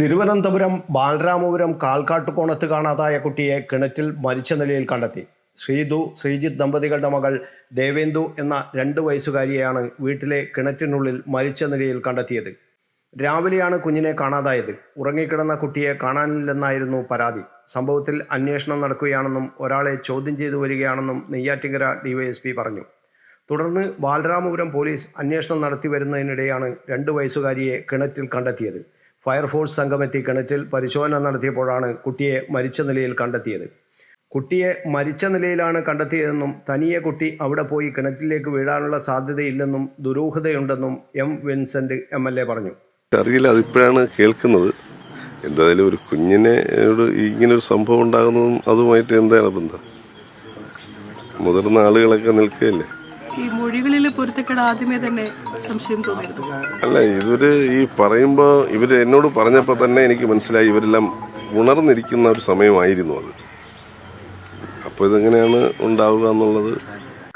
തിരുവനന്തപുരം ബാലരാമപുരം കാൽക്കാട്ടുകോണത്ത് കാണാതായ കുട്ടിയെ കിണറ്റിൽ മരിച്ച നിലയിൽ കണ്ടെത്തി. ശ്രീതു ശ്രീജിത്ത് ദമ്പതികളുടെ മകൾ ദേവേന്ദു എന്ന രണ്ട് വയസ്സുകാരിയെയാണ് വീട്ടിലെ കിണറ്റിനുള്ളിൽ മരിച്ച നിലയിൽ കണ്ടെത്തിയത്. രാവിലെയാണ് കുഞ്ഞിനെ കാണാതായത്. ഉറങ്ങിക്കിടന്ന കുട്ടിയെ കാണാനില്ലെന്നായിരുന്നു പരാതി. സംഭവത്തിൽ അന്വേഷണം നടക്കുകയാണെന്നും ഒരാളെ ചോദ്യം ചെയ്തു വരികയാണെന്നും നെയ്യാറ്റിങ്കര ഡിവൈഎസ്പി പറഞ്ഞു. തുടർന്ന് ബാലരാമപുരം പോലീസ് അന്വേഷണം നടത്തി വരുന്നതിനിടെയാണ് രണ്ട് വയസ്സുകാരിയെ കിണറ്റിൽ കണ്ടെത്തിയത്. ഫയർഫോഴ്സ് സംഘമെത്തി കിണറ്റിൽ പരിശോധന നടത്തിയപ്പോഴാണ് കുട്ടിയെ മരിച്ച നിലയിൽ കണ്ടെത്തിയത്. കുട്ടിയെ മരിച്ച നിലയിലാണ് കണ്ടെത്തിയതെന്നും തനിയെ കുട്ടി അവിടെ പോയി കിണറ്റിലേക്ക് വീഴാനുള്ള സാധ്യതയില്ലെന്നും ദുരൂഹതയുണ്ടെന്നും M Vincent M L A പറഞ്ഞു. അറിയില്ല അതിപ്പോഴാണ് കേൾക്കുന്നത്. എന്തായാലും ഒരു കുഞ്ഞിനോട് ഇങ്ങനെ ഒരു സംഭവം ഉണ്ടാകുന്നതും അതുമായിട്ട് എന്താണ് ബന്ധം? മുതിർന്ന ആളുകളൊക്കെ നിൽക്കുകയല്ലേ? ഈ മൊഴികളിൽ പൊരുത്തക്കേട് ആദ്യമേ തന്നെ സംശയം തോന്നരുത് അല്ല ഇവർ ഈ പറയുമ്പോൾ ഇവർ എന്നോട് പറഞ്ഞപ്പോൾ തന്നെ എനിക്ക് മനസ്സിലായി ഇവരെല്ലാം ഉണർന്നിരിക്കുന്ന ഒരു സമയമായിരുന്നു അത്. അപ്പോൾ ഇതെങ്ങനെയാണ് ഉണ്ടാവുക എന്നുള്ളത്?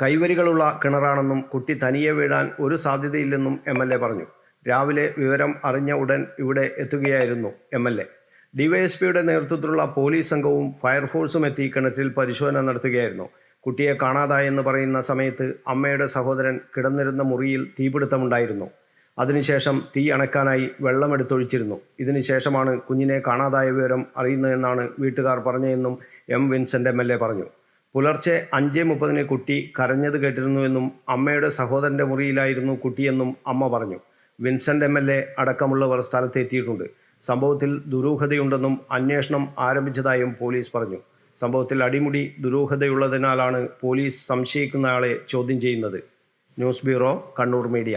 കൈവരികളുള്ള കിണറാണെന്നും കുട്ടി തനിയെ വീഴാൻ ഒരു സാധ്യതയില്ലെന്നും എം എൽ എ പറഞ്ഞു. രാവിലെ വിവരം അറിഞ്ഞ ഉടൻ ഇവിടെ എത്തുകയായിരുന്നു എം എൽ എ. ഡിവൈഎസ്പിയുടെ നേതൃത്വത്തിലുള്ള പോലീസ് സംഘവും ഫയർഫോഴ്സും എത്തി കിണറ്റിൽ പരിശോധന നടത്തുകയായിരുന്നു. കുട്ടിയെ കാണാതായെന്ന് പറയുന്ന സമയത്ത് അമ്മയുടെ സഹോദരൻ കിടന്നിരുന്ന മുറിയിൽ തീപിടുത്തമുണ്ടായിരുന്നു. അതിനുശേഷം തീ അണക്കാനായി വെള്ളമെടുത്തൊഴിച്ചിരുന്നു. ഇതിനുശേഷമാണ് കുഞ്ഞിനെ കാണാതായ വിവരം അറിയുന്നതെന്നാണ് വീട്ടുകാർ പറഞ്ഞതെന്നും M Vincent M L A പറഞ്ഞു. പുലർച്ചെ അഞ്ച് മുപ്പതിന് കുട്ടി കരഞ്ഞത് കേട്ടിരുന്നുവെന്നും അമ്മയുടെ സഹോദരന്റെ മുറിയിലായിരുന്നു കുട്ടിയെന്നും അമ്മ പറഞ്ഞു. വിൻസെന്റ് എം എൽ എ അടക്കമുള്ളവർ സ്ഥലത്തെത്തിയിട്ടുണ്ട്. സംഭവത്തിൽ ദുരൂഹതയുണ്ടെന്നും അന്വേഷണം ആരംഭിച്ചതായും പോലീസ് പറഞ്ഞു. സംഭവത്തിൽ അടിമുടി ദുരൂഹതയുള്ളതിനാലാണ് പോലീസ് സംശയിക്കുന്ന സംശയിക്കുന്നയാളെ ചോദ്യം ചെയ്യുന്നത്. News bureau Kannur media.